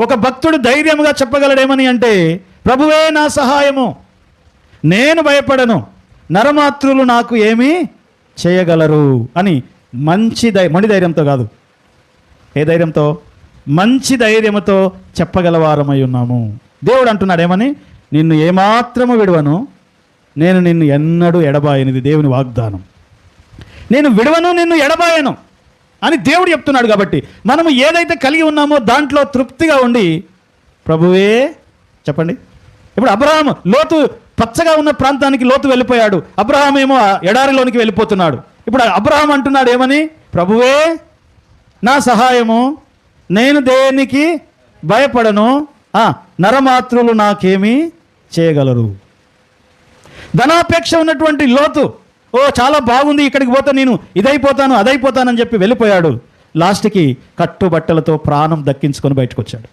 ఒక భక్తుడు ధైర్యముగా చెప్పగలడేమని అంటే ప్రభువే నా సహాయము. నేను భయపడను. నరమాతృలు నాకు ఏమీ చేయగలరు. అని మంచి ధై మణి ధైర్యంతో కాదు. ఏ ధైర్యంతో? మంచి ధైర్యముతో చెప్పగలవారమై ఉన్నాము దేవుడు అంటున్నాడు ఏమని నిన్ను ఏమాత్రము విడవను. నేను నిన్ను ఎన్నడూ ఎడబాయనిది దేవుని వాగ్దానం. నేను విడవను నిన్ను ఎడబాయను. అని దేవుడు చెప్తున్నాడు కాబట్టి మనము ఏదైతే కలిగి ఉన్నామో దాంట్లో తృప్తిగా ఉండి ప్రభువే చెప్పండి. ఇప్పుడు అబ్రహాం లోతు పచ్చగా ఉన్న ప్రాంతానికి లోతు వెళ్ళిపోయాడు. అబ్రహాం ఏమో ఎడారిలోనికి వెళ్ళిపోతున్నాడు. ఇప్పుడు అబ్రహాం అంటున్నాడు ఏమని? ప్రభువే నా సహాయము నేను దేనికి భయపడను? ఆ, నరమాతృలు నాకేమీ చేయగలరు. ధనాపేక్ష ఉన్నటువంటి లోతు ఓ చాలా బాగుంది ఇక్కడికి పోతే నేను ఇదైపోతాను అదైపోతానని చెప్పి వెళ్ళిపోయాడు. లాస్ట్కి కట్టుబట్టలతో ప్రాణం దక్కించుకొని బయటకు వచ్చాడు